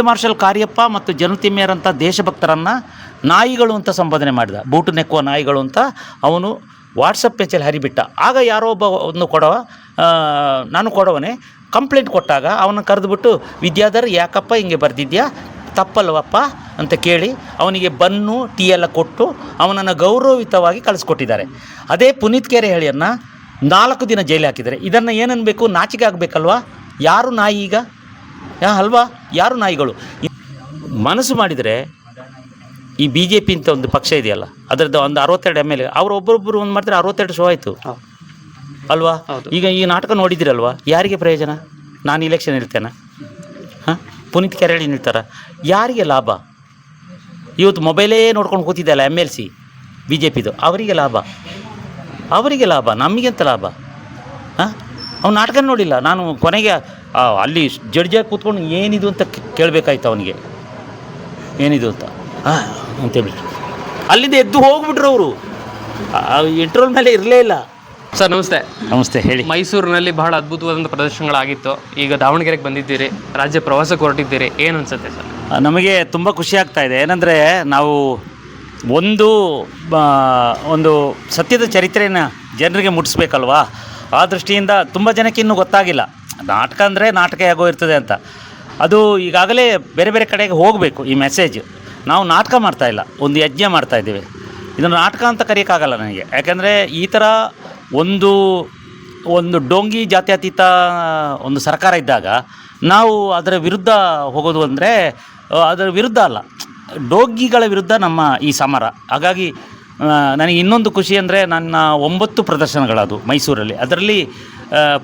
Field marshal Kariappa ಮತ್ತು ಜನತಿಮ್ಮೇರಂಥ ದೇಶಭಕ್ತರನ್ನು ನಾಯಿಗಳು ಅಂತ ಸಂಬೋಧನೆ ಮಾಡಿದ. ಬೂಟು ನೆಕ್ಕುವ ನಾಯಿಗಳು ಅಂತ ಅವನು ವಾಟ್ಸಪ್ ಪೇಜಲ್ಲಿ ಹರಿಬಿಟ್ಟ. ಆಗ ಯಾರೋ ಒಬ್ಬ ಒಂದು ಕೊಡವ ನಾನು ಕೊಡವನೇ ಕಂಪ್ಲೇಂಟ್ ಕೊಟ್ಟಾಗ ಅವನ ಕರೆದುಬಿಟ್ಟು, ವಿದ್ಯಾಧರ್, ಯಾಕಪ್ಪ ಹಿಂಗೆ ಬರೆದಿದ್ಯಾ? ತಪ್ಪಲ್ವಪ್ಪ? ಅಂತ ಕೇಳಿ ಅವನಿಗೆ ಬನ್ನು, ಟೀ ಎಲ್ಲ ಕೊಟ್ಟು ಅವನನ್ನು ಗೌರವಯುತವಾಗಿ ಕಳಿಸ್ಕೊಟ್ಟಿದ್ದಾರೆ. ಅದೇ ಪುನೀತ್ ಕೆರೆ ಹೇಳಿಯನ್ನು ನಾಲ್ಕು ದಿನ ಜೈಲು ಹಾಕಿದ್ದಾರೆ. ಇದನ್ನು ಏನನ್ನಬೇಕು ನಾಚಿಕೆ ಆಗಬೇಕಲ್ವಾ? ಯಾರು ನಾಯಿ ಈಗ? ಯಾ ಅಲ್ವಾ? ಯಾರು ನಾಯಿಗಳು? ಮನಸ್ಸು ಮಾಡಿದರೆ ಈ ಬಿ ಜೆ ಪಿ ಅಂತ ಒಂದು ಪಕ್ಷ ಇದೆಯಲ್ಲ ಅದರದ್ದು ಒಂದು ಅರವತ್ತೆರಡು ಎಂ ಎಲ್ ಎ ಅವ್ರು ಒಬ್ಬರೊಬ್ಬರು ಒಂದು ಮಾಡಿದ್ರೆ ಅರವತ್ತೆರಡು ಶೋ ಆಯಿತು. ಅಲ್ವಾ? ಈಗ ಈ ನಾಟಕ ನೋಡಿದಿರಲ್ವಾ? ಯಾರಿಗೆ ಪ್ರಯೋಜನ? ನಾನು ಇಲೆಕ್ಷನ್ ಇರ್ತೇನೆ ಹಾಂ? ಪುನೀತ್ ಕೆರಳಿ ನಿಲ್ತಾರ. ಯಾರಿಗೆ ಲಾಭ? ಇವತ್ತು ಮೊಬೈಲೇ ನೋಡ್ಕೊಂಡು ಕೂತಿದ್ದಲ್ಲ M L C B J ಪಿದು ಅವರಿಗೆ ಲಾಭ? ಅವರಿಗೆ ಲಾಭ? ನಮಗೆಂತ ಲಾಭ? ಹಾಂ? ಅವ್ನು ನಾಟಕ ನೋಡಿಲ್ಲ. ನಾನು ಕೊನೆಗೆ ಅಲ್ಲಿ ಜಡ್ಜಾಗಿ ಕೂತ್ಕೊಂಡು ಏನಿದು ಅಂತ ಕೇಳಬೇಕಾಯ್ತು ಅವನಿಗೆ. ಏನಿದು ಅಂತ? ಹಾಂ ಅಂತೇಳ್ಬಿಟ್ಟು ಅಲ್ಲಿಂದ ಎದ್ದು ಹೋಗ್ಬಿಟ್ರು ಅವರು. ಇಂಟ್ರೋಲ್ ಮೇಲೆ ಇರಲೇ ಇಲ್ಲ. ಸರ್ ನಮಸ್ತೆ. ನಮಸ್ತೆ ಹೇಳಿ. ಮೈಸೂರಿನಲ್ಲಿ ಬಹಳ ಅದ್ಭುತವಾದಂಥ ಪ್ರದರ್ಶನಗಳಾಗಿತ್ತು. ಈಗ ದಾವಣಗೆರೆಗೆ ಬಂದಿದ್ದೀರಿ ರಾಜ್ಯ ಪ್ರವಾಸಕ್ಕೆ ಹೊರಟಿದ್ದೀರಿ. ಏನು ಅನ್ಸುತ್ತೆ ಸರ್? ನಮಗೆ ತುಂಬ ಖುಷಿ ಆಗ್ತಾ ಇದೆ. ಏನಂದರೆ ನಾವು ಒಂದು ಒಂದು ಸತ್ಯದ ಚರಿತ್ರೆಯನ್ನು ಜನರಿಗೆ ಮುಟ್ಟಿಸ್ಬೇಕಲ್ವಾ? ಆ ದೃಷ್ಟಿಯಿಂದ ತುಂಬ ಜನಕ್ಕೆ ಇನ್ನೂ ಗೊತ್ತಾಗಿಲ್ಲ. ನಾಟಕ ಅಂದರೆ ನಾಟಕ ಹೇಗೋ ಇರ್ತದೆ ಅಂತ. ಅದು ಈಗಾಗಲೇ ಬೇರೆ ಬೇರೆ ಕಡೆಗೆ ಹೋಗಬೇಕು ಈ ಮೆಸೇಜ್ ನಾವು ನಾಟಕ ಮಾಡ್ತಾಯಿಲ್ಲ ಒಂದು ಯಜ್ಞ ಮಾಡ್ತಾ ಇದ್ದೀವಿ. ಇದನ್ನು ನಾಟಕ ಅಂತ ಕರೆಯೋಕ್ಕಾಗಲ್ಲ ನನಗೆ. ಯಾಕೆಂದರೆ ಈ ಥರ ಒಂದು ಒಂದು ಡೋಂಗಿ ಜಾತ್ಯತೀತ ಒಂದು ಸರ್ಕಾರ ಇದ್ದಾಗ ನಾವು ಅದರ ವಿರುದ್ಧ ಹೋಗೋದು ಅಂದರೆ ಅದರ ವಿರುದ್ಧ ಅಲ್ಲ. ಡೋಗಿಗಳ ವಿರುದ್ಧ ನಮ್ಮ ಈ ಸಮರ. ಹಾಗಾಗಿ ನನಗೆ ಇನ್ನೊಂದು ಖುಷಿ ಅಂದರೆ ನನ್ನ ಒಂಬತ್ತು ಪ್ರದರ್ಶನಗಳದು ಮೈಸೂರಲ್ಲಿ. ಅದರಲ್ಲಿ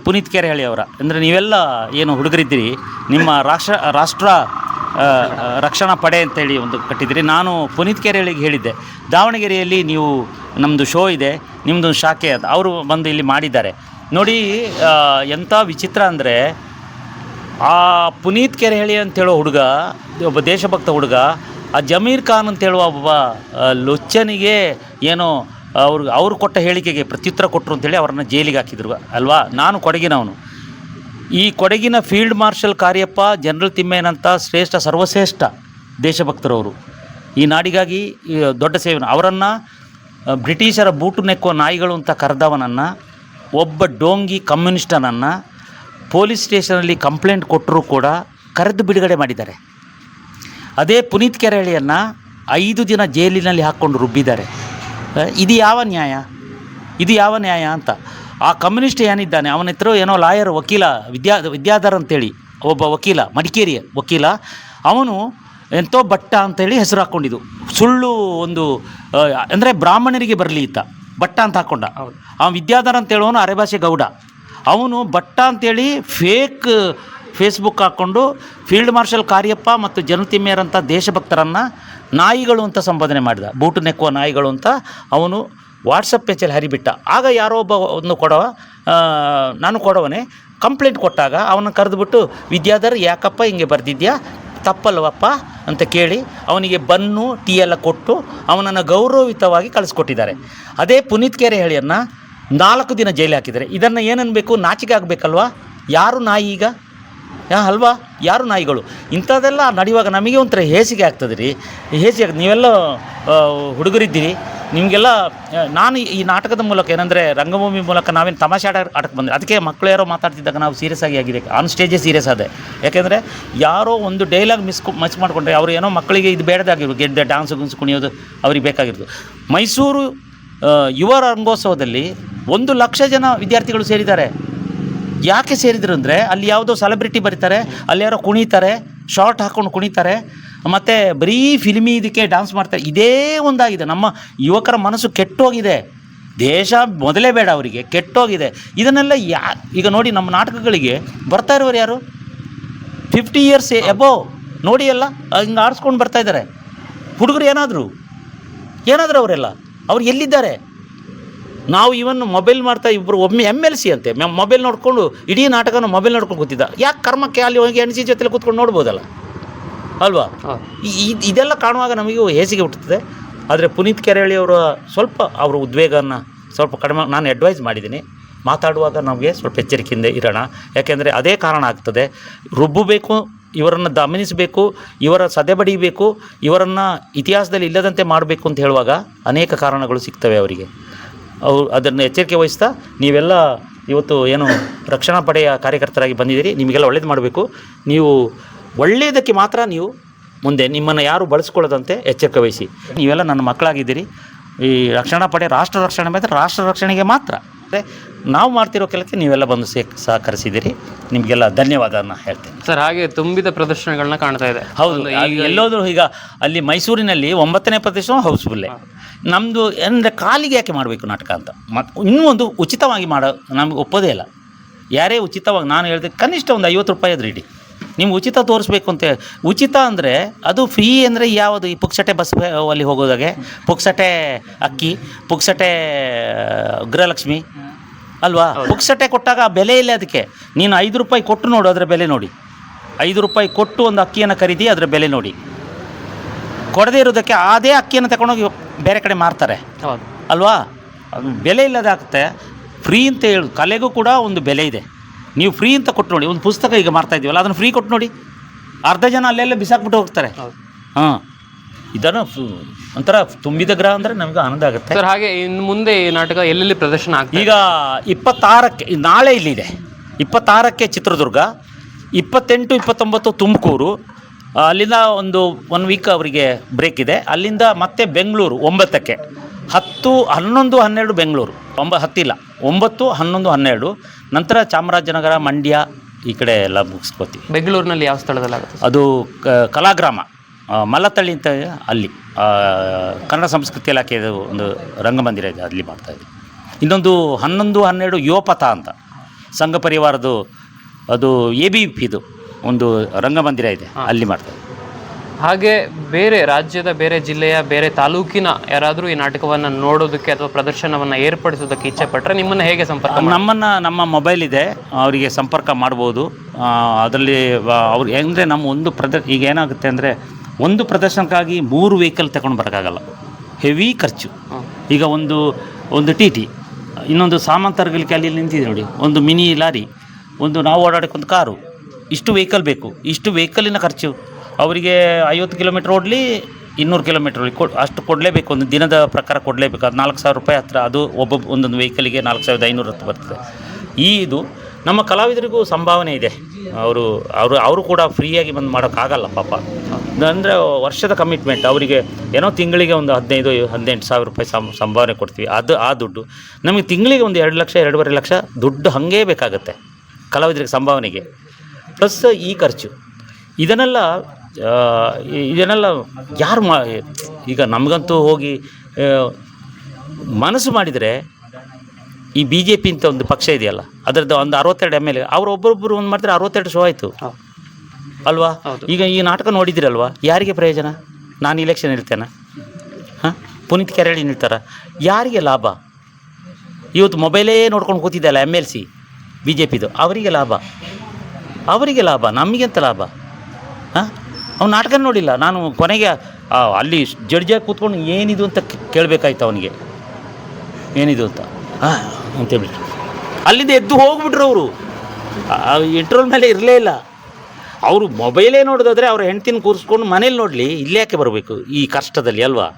ಪುನೀತ್ ಕೆರೆಹಳ್ಳಿ ಅವರ. ಅಂದರೆ ನೀವೆಲ್ಲ ಏನು ಹುಡುಗರಿದ್ದೀರಿ, ನಿಮ್ಮ ರಾಷ್ಟ್ರ ರಾಷ್ಟ್ರ ರಕ್ಷಣಾ ಪಡೆ ಅಂತೇಳಿ ಒಂದು ಕಟ್ಟಿದ್ದೀರಿ. ನಾನು ಪುನೀತ್ ಕೆರೆಹಳ್ಳಿಗೆ ಹೇಳಿದ್ದೆ. ದಾವಣಗೆರೆಯಲ್ಲಿ ನೀವು ನಮ್ಮದು ಶೋ ಇದೆ ನಿಮ್ಮದು ಶಾಖೆ ಅದು. ಅವರು ಬಂದು ಇಲ್ಲಿ ಮಾಡಿದ್ದಾರೆ. ನೋಡಿ ಎಂಥ ವಿಚಿತ್ರ ಅಂದರೆ, ಆ ಪುನೀತ್ ಕೆರೆಹಳ್ಳಿ ಅಂತೇಳೋ ಹುಡುಗ, ಒಬ್ಬ ದೇಶಭಕ್ತ ಹುಡುಗ, ಆ ಜಮೀರ್ ಖಾನ್ ಅಂತೇಳುವ ಒಬ್ಬ ಲೊಚ್ಚನಿಗೆ ಏನೋ ಅವ್ರು ಅವ್ರು ಕೊಟ್ಟ ಹೇಳಿಕೆಗೆ ಪ್ರತ್ಯುತ್ತರ ಕೊಟ್ಟರು ಅಂತೇಳಿ ಅವರನ್ನು ಜೈಲಿಗೆ ಹಾಕಿದ್ರು. ಅಲ್ವಾ? ನಾನು ಕೊಡಗಿನವನು. ಈ ಕೊಡಗಿನ ಫೀಲ್ಡ್ ಮಾರ್ಷಲ್ ಕಾರ್ಯಪ್ಪ, ಜನರಲ್ ತಿಮ್ಮೇನಂಥ ಶ್ರೇಷ್ಠ ಸರ್ವಶ್ರೇಷ್ಠ ದೇಶಭಕ್ತರವರು. ಈ ನಾಡಿಗಾಗಿ ದೊಡ್ಡ ಸೇವೆ ಅವರನ್ನು ಬ್ರಿಟಿಷರ ಬೂಟು ನೆಕ್ಕುವ ನಾಯಿಗಳು ಅಂತ ಕರೆದವನನ್ನು, ಒಬ್ಬ ಡೋಂಗಿ ಕಮ್ಯುನಿಸ್ಟನನ್ನು ಪೊಲೀಸ್ ಸ್ಟೇಷನಲ್ಲಿ ಕಂಪ್ಲೇಂಟ್ ಕೊಟ್ಟರೂ ಕೂಡ ಕರೆದು ಬಿಡುಗಡೆ ಮಾಡಿದ್ದಾರೆ. ಅದೇ ಪುನೀತ್ ಕೆರಳಿಯನ್ನು ಐದು ದಿನ ಜೈಲಿನಲ್ಲಿ ಹಾಕ್ಕೊಂಡು ರುಬ್ಬಿದ್ದಾರೆ. ಇದು ಯಾವ ನ್ಯಾಯ? ಇದು ಯಾವ ನ್ಯಾಯ ಅಂತ. ಆ ಕಮ್ಯುನಿಸ್ಟ್ ಏನಿದ್ದಾನೆ ಅವನ ಹತ್ರ ಏನೋ ಲಾಯರ್ ವಕೀಲ ವಿದ್ಯಾ ವಿದ್ಯಾಧರ್ ಅಂತೇಳಿ ಒಬ್ಬ ವಕೀಲ ಮಡಿಕೇರಿಯ ವಕೀಲ. ಅವನು ಎಂತೋ ಭಟ್ಟ ಅಂತೇಳಿ ಹೆಸರು ಹಾಕ್ಕೊಂಡಿದ್ದು. ಸುಳ್ಳು ಒಂದು ಅಂದರೆ ಬ್ರಾಹ್ಮಣರಿಗೆ ಬರಲಿ ಇತ್ತ ಭಟ್ಟ ಅಂತ ಹಾಕ್ಕೊಂಡ ಅವನು ವಿದ್ಯಾಧರ್ ಅಂತೇಳೋನು ಅರೆಭಾಷೆ ಗೌಡ. ಅವನು ಭಟ್ಟ ಅಂತೇಳಿ ಫೇಕ್ ಫೇಸ್ಬುಕ್ ಹಾಕ್ಕೊಂಡು ಫೀಲ್ಡ್ ಮಾರ್ಷಲ್ ಕಾರ್ಯಪ್ಪ ಮತ್ತು ಅಂತ ದೇಶಭಕ್ತರನ್ನು ನಾಯಿಗಳು ಅಂತ ಸಂಪಾದನೆ ಮಾಡಿದ. ಬೂಟು ನೆಕ್ಕುವ ನಾಯಿಗಳು ಅಂತ ಅವನು ವಾಟ್ಸಪ್ ಪೇಜಲ್ಲಿ ಹರಿಬಿಟ್ಟ. ಆಗ ಯಾರೋ ಒಬ್ಬ ಒಂದು ಕೊಡವ ನಾನು ಕೊಡವನೇ ಕಂಪ್ಲೇಂಟ್ ಕೊಟ್ಟಾಗ ಅವನ ಕರೆದುಬಿಟ್ಟು, ವಿದ್ಯಾಧರ್, ಯಾಕಪ್ಪ ಹಿಂಗೆ ಬರೆದಿದ್ಯಾ? ತಪ್ಪಲ್ವಪ್ಪ? ಅಂತ ಕೇಳಿ ಅವನಿಗೆ ಬನ್ನು, ಟೀ ಎಲ್ಲ ಕೊಟ್ಟು ಅವನನ್ನು ಗೌರವಯುತವಾಗಿ ಕಳಿಸ್ಕೊಟ್ಟಿದ್ದಾರೆ. ಅದೇ ಪುನೀತ್ ಕೆರೆ ಹೇಳಿಯನ್ನು ನಾಲ್ಕು ದಿನ ಜೈಲು ಹಾಕಿದ್ದಾರೆ. ಇದನ್ನು ಏನನ್ನಬೇಕು ನಾಚಿಕೆ ಆಗಬೇಕಲ್ವಾ? ಯಾರು ನಾಯಿ ಈಗ? ಅಲ್ವಾ? ಯಾರು ನಾಯಿಗಳು? ಇಂಥದ್ದೆಲ್ಲ ನಡೆಯುವಾಗ ನಮಗೆ ಒಂಥರ ಹೇಸಿಗೆ ಆಗ್ತದೆ ರೀ ಹೇಸಿಗೆ ನೀವೆಲ್ಲ ಹುಡುಗರಿದ್ದೀರಿ. ನಿಮಗೆಲ್ಲ ನಾನು ಈ ನಾಟಕದ ಮೂಲಕ ಏನಂದರೆ ರಂಗಭೂಮಿ ಮೂಲಕ ನಾವೇನು ತಮಾಷೆ ಆಡ ಆಟಕ್ಕೆ ಬಂದರೆ ಅದಕ್ಕೆ ಮಕ್ಕಳು ಯಾರೋ ಮಾತಾಡ್ತಿದ್ದಾಗ ನಾವು ಸೀರಿಯಸ್ ಆಗಿ ಆಗಿದೆ ಆನ್ ಸ್ಟೇಜೇ ಸೀರಿಯಸ್ ಆದೆ. ಯಾಕೆಂದರೆ ಯಾರೋ ಒಂದು ಡೈಲಾಗ್ ಮಿಸ್ ಮಿಸ್ ಮಾಡಿಕೊಂಡ್ರೆ ಅವರು ಏನೋ ಮಕ್ಕಳಿಗೆ ಇದು ಬೇಡದಾಗಿರ್ಬೇಕು ಗೆದ್ದೆ ಡ್ಯಾನ್ಸ್ ಗುನ್ಸ್ ಕುಣಿಯೋದು ಅವ್ರಿಗೆ ಬೇಕಾಗಿರೋದು. ಮೈಸೂರು ಯುವ ರಂಗೋತ್ಸವದಲ್ಲಿ ಒಂದು ಲಕ್ಷ ಜನ ವಿದ್ಯಾರ್ಥಿಗಳು ಸೇರಿದ್ದಾರೆ. ಯಾಕೆ ಸೇರಿದ್ರು ಅಂದರೆ ಅಲ್ಲಿ ಯಾವುದೋ ಸೆಲೆಬ್ರಿಟಿ ಬರೀತಾರೆ ಅಲ್ಲಿ ಯಾರೋ ಕುಣಿತಾರೆ ಶಾರ್ಟ್ ಹಾಕ್ಕೊಂಡು ಕುಣಿತಾರೆ ಮತ್ತು ಬರೀ ಫಿಲ್ಮಿ ಇದಕ್ಕೆ ಡ್ಯಾನ್ಸ್ ಮಾಡ್ತಾರೆ. ಇದೇ ಒಂದಾಗಿದೆ. ನಮ್ಮ ಯುವಕರ ಮನಸ್ಸು ಕೆಟ್ಟೋಗಿದೆ. ದೇಶ ಮೊದಲೇ ಬೇಡ ಅವರಿಗೆ ಕೆಟ್ಟೋಗಿದೆ. ಇದನ್ನೆಲ್ಲ ಯಾ ಈಗ ನೋಡಿ ನಮ್ಮ ನಾಟಕಗಳಿಗೆ ಬರ್ತಾ ಇರೋರು ಯಾರು? ಫಿಫ್ಟಿ ಇಯರ್ಸ್ ಎಬೋ ನೋಡಿ ಎಲ್ಲ ಹಿಂಗೆ ಆಡಿಸ್ಕೊಂಡು ಬರ್ತಾ ಇದ್ದಾರೆ ಹುಡುಗರು ಏನಾದರೂ? ಏನಾದರೂ ಅವರೆಲ್ಲ? ಅವ್ರು ಎಲ್ಲಿದ್ದಾರೆ? ನಾವು ಇವನ್ ಮೊಬೈಲ್ ಮಾಡ್ತಾ ಇಬ್ಬರು ಒಮ್ಮೆ ಎಂ ಎಲ್ ಸಿ ಅಂತೆ. ಮೊಬೈಲ್ ನೋಡಿಕೊಂಡು ಇಡೀ ನಾಟಕನ ಮೊಬೈಲ್ ನೋಡ್ಕೊಂಡು ಕೂತಿದ್ದ. ಯಾಕೆ ಕರ್ಮಕ್ಕೆ ಅಲ್ಲಿ ಹೋಗಿ ಎನ್ ಸಿ ಜೊತೆಲಿ ಕೂತ್ಕೊಂಡು ನೋಡ್ಬೋದಲ್ಲ? ಅಲ್ವಾ? ಇದೆಲ್ಲ ಕಾಣುವಾಗ ನಮಗೂ ಹೇಸಿಗೆ ಹುಟ್ಟುತ್ತದೆ. ಆದರೆ ಪುನೀತ್ ಕೆರೆಹಳ್ಳಿ ಅವರ ಸ್ವಲ್ಪ ಅವರ ಉದ್ವೇಗನ ಸ್ವಲ್ಪ ಕಡಿಮೆ ನಾನು ಅಡ್ವೈಸ್ ಮಾಡಿದ್ದೀನಿ. ಮಾತಾಡುವಾಗ ನಮಗೆ ಸ್ವಲ್ಪ ಎಚ್ಚರಿಕೆಯಿಂದ ಇರೋಣ. ಯಾಕೆಂದರೆ ಅದೇ ಕಾರಣ ಆಗ್ತದೆ. ರುಬ್ಬಬೇಕು ಇವರನ್ನು ದಮನಿಸಬೇಕು ಇವರ ಸದೆ ಬಡಿಬೇಕು ಇವರನ್ನು ಇತಿಹಾಸದಲ್ಲಿ ಇಲ್ಲದಂತೆ ಮಾಡಬೇಕು ಅಂತ ಹೇಳುವಾಗ ಅನೇಕ ಕಾರಣಗಳು ಸಿಗ್ತವೆ ಅವರಿಗೆ. ಅವು ಅದನ್ನು ಎಚ್ಚರಿಕೆ ವಹಿಸ್ತಾ ನೀವೆಲ್ಲ ಇವತ್ತು ಏನು ರಕ್ಷಣಾ ಪಡೆಯ ಕಾರ್ಯಕರ್ತರಾಗಿ ಬಂದಿದ್ದೀರಿ ನಿಮಗೆಲ್ಲ ಒಳ್ಳೇದು ಮಾಡಬೇಕು. ನೀವು ಒಳ್ಳೆಯದಕ್ಕೆ ಮಾತ್ರ ನೀವು ಮುಂದೆ ನಿಮ್ಮನ್ನು ಯಾರು ಬಳಸ್ಕೊಳ್ಳೋದಂತೆ ಎಚ್ಚರಿಕೆ ವಹಿಸಿ. ನೀವೆಲ್ಲ ನನ್ನ ಮಕ್ಕಳಾಗಿದ್ದೀರಿ. ಈ ರಕ್ಷಣಾ ಪಡೆ ರಾಷ್ಟ್ರ ರಕ್ಷಣೆ ಮಾತ್ರ ರಾಷ್ಟ್ರ ರಕ್ಷಣೆಗೆ ಮಾತ್ರ. ಅಂದರೆ ನಾವು ಮಾಡ್ತಿರೋ ಕೆಲಸಕ್ಕೆ ನೀವೆಲ್ಲ ಬಂದು ಸೇ ಸಹಕರಿಸಿದ್ದೀರಿ. ನಿಮಗೆಲ್ಲ ಧನ್ಯವಾದನ ಹೇಳ್ತೇನೆ. ಸರ್ ಹಾಗೆ ತುಂಬಿದ ಪ್ರದರ್ಶನಗಳನ್ನ ಕಾಣ್ತಾ ಇದೆ. ಹೌದು ಎಲ್ಲೋದ್ರೂ ಈಗ ಅಲ್ಲಿ ಮೈಸೂರಿನಲ್ಲಿ ಒಂಬತ್ತನೇ ಪ್ರದರ್ಶನ ಹೌಸ್ಫುಲ್ಲೇ ನಮ್ಮದು ಅಂದರೆ ಕಾಲಿಗೆ ಯಾಕೆ ಮಾಡಬೇಕು ನಾಟಕ ಅಂತ? ಮತ್ತು ಇನ್ನೂ ಒಂದು ಉಚಿತವಾಗಿ ಮಾಡೋ ನಮಗೆ ಒಪ್ಪೋದೇ ಇಲ್ಲ. ಯಾರೇ ಉಚಿತವಾಗಿ ನಾನು ಹೇಳಿದೆ ಕನಿಷ್ಠ ಒಂದು ಐವತ್ತು ರೂಪಾಯಿ ಆದರೆ ಇಡಿ. ನಿಮ್ಗೆ ಉಚಿತ ತೋರಿಸ್ಬೇಕು ಅಂತ ಉಚಿತ ಅಂದರೆ ಅದು ಫ್ರೀ ಅಂದರೆ ಯಾವುದು ಈ ಪುಕ್ಸಟೆ ಬಸ್ ಅಲ್ಲಿ ಹೋಗೋದಾಗೆ? ಪುಕ್ಸಟೆ ಅಕ್ಕಿ ಪುಕ್ಸಟೆ ಗೃಹಲಕ್ಷ್ಮಿ. ಅಲ್ವಾ? ಪುಕ್ಸಟೆ ಕೊಟ್ಟಾಗ ಆ ಬೆಲೆ ಇಲ್ಲ ಅದಕ್ಕೆ. ನೀನು ಐದು ರೂಪಾಯಿ ಕೊಟ್ಟು ನೋಡು ಅದರ ಬೆಲೆ ನೋಡಿ. ಐದು ರೂಪಾಯಿ ಕೊಟ್ಟು ಒಂದು ಅಕ್ಕಿಯನ್ನು ಖರೀದಿ ಅದರ ಬೆಲೆ ನೋಡಿ. ಕೊಡದೇ ಇರೋದಕ್ಕೆ ಅದೇ ಅಕ್ಕಿಯನ್ನು ತಗೊಂಡೋಗಿ ಬೇರೆ ಕಡೆ ಮಾರ್ತಾರೆ. ಹೌದು. ಅಲ್ವಾ? ಅದು ಬೆಲೆ ಇಲ್ಲದಾಗುತ್ತೆ ಫ್ರೀ ಅಂತ ಹೇಳಿ. ಕಲೆಗೂ ಕೂಡ ಒಂದು ಬೆಲೆ ಇದೆ. ನೀವು ಫ್ರೀ ಅಂತ ಕೊಟ್ಟು ನೋಡಿ. ಒಂದು ಪುಸ್ತಕ ಈಗ ಮಾರ್ತಾ ಇದೀವಲ್ಲ ಅದನ್ನು ಫ್ರೀ ಕೊಟ್ಟು ನೋಡಿ. ಅರ್ಧ ಜನ ಅಲ್ಲೆಲ್ಲ ಬಿಸಾಕ್ಬಿಟ್ಟು ಹೋಗ್ತಾರೆ. ಹಾಂ. ಇದನ್ನು ಫು- ಒಂಥರ ತುಂಬಿದ ಗ್ರಹ ಅಂದರೆ ನಮಗೆ ಆನಂದ ಆಗುತ್ತೆ. ಸರ್ ಹಾಗೆ ಇನ್ನು ಮುಂದೆ ಈ ನಾಟಕ ಎಲ್ಲೆಲ್ಲಿ ಪ್ರದರ್ಶನ ಆಗ್ತದೆ ಈಗ ಇಪ್ಪತ್ತಾರಕ್ಕೆ ನಾಳೆ ಇಲ್ಲಿದೆ. ಇಪ್ಪತ್ತಾರಕ್ಕೆ ಚಿತ್ರದುರ್ಗ ಇಪ್ಪತ್ತೆಂಟು ಇಪ್ಪತ್ತೊಂಬತ್ತು ತುಮಕೂರು ಅಲ್ಲಿಂದ ಒಂದು ಒನ್ ವೀಕ್ ಅವರಿಗೆ ಬ್ರೇಕ್ ಇದೆ. ಅಲ್ಲಿಂದ ಮತ್ತೆ ಬೆಂಗಳೂರು ಒಂಬತ್ತಕ್ಕೆ. ಹತ್ತು ಹನ್ನೊಂದು ಹನ್ನೆರಡು ಬೆಂಗಳೂರು. ಒಂಬ ಹತ್ತಿಲ್ಲ. ಒಂಬತ್ತು ಹನ್ನೊಂದು ಹನ್ನೆರಡು. ನಂತರ ಚಾಮರಾಜನಗರ ಮಂಡ್ಯ ಈ ಕಡೆ ಎಲ್ಲ ಮುಗಿಸ್ಕೋತೀವಿ. ಬೆಂಗಳೂರಿನಲ್ಲಿ ಯಾವ ಸ್ಥಳದಲ್ಲಿ ಆಗುತ್ತೆ ಅದು ಕಲಾಗ್ರಾಮ. ಮಲತಳ್ಳಿ ಮಲ್ಲತಳ್ಳಿ ಅಂತ ಅಲ್ಲಿ. ಕನ್ನಡ ಸಂಸ್ಕೃತಿ ಇಲಾಖೆಯ ಒಂದು ರಂಗಮಂದಿರ ಇದೆ ಅಲ್ಲಿ ಮಾಡ್ತಾ ಇದೆ ಇನ್ನೊಂದು ಹನ್ನೊಂದು ಹನ್ನೆರಡು ಯುವಪಥ ಅಂತ. ಸಂಘ ಪರಿವಾರದ್ದು ಅದು ಎ ಬಿ ಪಿದು ಒಂದು ರಂಗಮಂದಿರ ಇದೆ ಅಲ್ಲಿ ಮಾಡ್ತಾರೆ. ಹಾಗೆ ಬೇರೆ ರಾಜ್ಯದ ಬೇರೆ ಜಿಲ್ಲೆಯ ಬೇರೆ ತಾಲೂಕಿನ ಯಾರಾದರೂ ಈ ನಾಟಕವನ್ನು ನೋಡೋದಕ್ಕೆ ಅಥವಾ ಪ್ರದರ್ಶನವನ್ನು ಏರ್ಪಡಿಸೋದಕ್ಕೆ ಇಚ್ಛೆ ಪಟ್ಟರೆ ನಿಮ್ಮನ್ನು ಹೇಗೆ ಸಂಪರ್ಕ ನಮ್ಮನ್ನು ನಮ್ಮ ಮೊಬೈಲ್ ಇದೆ ಅವರಿಗೆ ಸಂಪರ್ಕ ಮಾಡ್ಬೋದು. ಅದರಲ್ಲಿ ಅವ್ರು ಅಂದರೆ ನಮ್ಮ ಒಂದು ಪ್ರದ ಈಗ ಏನಾಗುತ್ತೆ ಅಂದರೆ ಒಂದು ಪ್ರದರ್ಶನಕ್ಕಾಗಿ ಮೂರು ವೆಹಿಕಲ್ ತಗೊಂಡು ಬರೋಕ್ಕಾಗಲ್ಲ. ಹೆವಿ ಖರ್ಚು. ಈಗ ಒಂದು ಒಂದು ಟಿ ಟಿ ಇನ್ನೊಂದು ಸಾಮಾನು ತರಗಲಿಕ್ಕೆ ಅಲ್ಲಿ ನಿಂತಿದೆ ನೋಡಿ ಒಂದು ಮಿನಿ ಲಾರಿ ಒಂದು ನಾವು ಓಡಾಡೋಕ್ಕೆ ಒಂದು ಕಾರು. ಇಷ್ಟು ವೆಹಿಕಲ್ ಬೇಕು, ಇಷ್ಟು ವೆಹಿಕಲಿನ ಖರ್ಚು. ಅವರಿಗೆ ಐವತ್ತು ಕಿಲೋಮೀಟ್ರ್ ಓಡಲಿ ಇನ್ನೂರು ಕಿಲೋಮೀಟ್ರ್ ಕೊಡ್, ಅಷ್ಟು ಕೊಡಲೇಬೇಕು, ಒಂದು ದಿನದ ಪ್ರಕಾರ ಕೊಡಲೇಬೇಕು. ಅದು ನಾಲ್ಕು ಸಾವಿರ ರೂಪಾಯಿ ಹತ್ತಿರ ಅದು ಒಬ್ಬೊಬ್ಬ ಒಂದೊಂದು ವೆಹಿಕಲಿಗೆ ನಾಲ್ಕು ಸಾವಿರದ ಐನೂರು ಹತ್ತು ಬರ್ತದೆ. ಈ ಇದು ನಮ್ಮ ಕಲಾವಿದರಿಗೂ ಸಂಭಾವನೆ ಇದೆ. ಅವರು ಅವರು ಅವರು ಕೂಡ ಫ್ರೀಯಾಗಿ ಬಂದು ಮಾಡೋಕ್ಕಾಗಲ್ಲ ಪಾಪ. ಅಂದರೆ ವರ್ಷದ ಕಮಿಟ್ಮೆಂಟ್ ಅವರಿಗೆ ಏನೋ ತಿಂಗಳಿಗೆ ಒಂದು ಹದಿನೈದು, ಹದಿನೆಂಟು ಸಾವಿರ ರೂಪಾಯಿ ಸಂಭಾವನೆ ಕೊಡ್ತೀವಿ. ಅದು, ಆ ದುಡ್ಡು. ನಮಗೆ ತಿಂಗಳಿಗೆ ಒಂದು ಎರಡು ಲಕ್ಷ, ಎರಡೂವರೆ ಲಕ್ಷ ದುಡ್ಡು ಹಾಗೇ ಬೇಕಾಗುತ್ತೆ ಕಲಾವಿದರಿಗೆ ಸಂಭಾವನೆಗೆ. ಪ್ಲಸ್ ಈ ಖರ್ಚು. ಇದನ್ನೆಲ್ಲ ಇದನ್ನೆಲ್ಲ ಯಾರು ಮಾ ಈಗ ನಮಗಂತೂ ಹೋಗಿ ಮನಸ್ಸು ಮಾಡಿದರೆ ಈ ಬಿ ಜೆ ಪಿ ಅಂತ ಒಂದು ಪಕ್ಷ ಇದೆಯಲ್ಲ ಅದರದ್ದು ಒಂದು ಅರವತ್ತೆರಡು ಎಂ ಎಲ್ ಎ ಅವ್ರು ಒಬ್ಬರೊಬ್ಬರು ಒಂದು ಮಾಡ್ತಾರೆ ಅರವತ್ತೆರಡು ಶೋ ಆಯಿತು. ಅಲ್ವಾ? ಈಗ ಈ ನಾಟಕ ನೋಡಿದಿರಲ್ವಾ ಯಾರಿಗೆ ಪ್ರಯೋಜನ? ನಾನು ಇಲೆಕ್ಷನ್ ಇರ್ತೇನೆ ಹಾಂ? ಪುನೀತ್ ಕೆರಳಿ ನಿಲ್ತಾರ. ಯಾರಿಗೆ ಲಾಭ? ಇವತ್ತು ಮೊಬೈಲೇ ನೋಡ್ಕೊಂಡು ಕೂತಿದ್ದಲ್ಲ M L C B J ಪಿದು ಅವರಿಗೆ ಲಾಭ? ಅವರಿಗೆ ಲಾಭ, ನಮಗೆಂತ ಲಾಭ? ಹಾಂ? ಅವ್ನು ನಾಟಕ ನೋಡಿಲ್ಲ, ನಾನು ಕೊನೆಗೆ ಅಲ್ಲಿ ಜಡ್ಜಾಗಿ ಕೂತ್ಕೊಂಡು ಏನಿದು ಅಂತ ಕೇಳಬೇಕಾಯ್ತು ಅವನಿಗೆ. ಏನಿದು ಅಂತ? ಹಾಂ ಅಂತೇಳ್ಬಿಟ್ಟು ಅಲ್ಲಿಂದ ಎದ್ದು ಹೋಗ್ಬಿಟ್ರು ಅವರು. ಇಂಟ್ರೋಲ್ ಮೇಲೆ ಇರಲೇ ಇಲ್ಲ. ಅವರು ಮೊಬೈಲೇ ನೋಡೋದಾದರೆ ಅವ್ರ ಹೆಂಡ್ತಿನ ಕೂರಿಸ್ಕೊಂಡು ಮನೇಲಿ ನೋಡಲಿ, ಇಲ್ಲೇ ಯಾಕೆ ಬರಬೇಕು? ಈ ಕಷ್ಟದಲ್ಲಿ ಅಲ್ವಾ?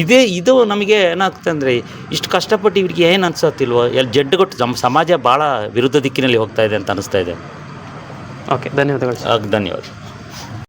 ಇದೇ, ಇದು ನಮಗೆ ಏನಾಗ್ತದೆ ಅಂದರೆ, ಇಷ್ಟು ಕಷ್ಟಪಟ್ಟು ಇವ್ರಿಗೆ ಏನು ಅನ್ಸತ್ತಿಲ್ವೋ? ಎಲ್ಲಿ ಜಡ್ಡುಗೊಟ್ಟು ನಮ್ಮ ಸಮಾಜ ಭಾಳ ವಿರುದ್ಧ ದಿಕ್ಕಿನಲ್ಲಿ ಹೋಗ್ತಾ ಇದೆ ಅಂತ ಅನಿಸ್ತಾ ಇದೆ. ಓಕೆ ಧನ್ಯವಾದಗಳು ಸರ್. ಆಗ ಧನ್ಯವಾದ.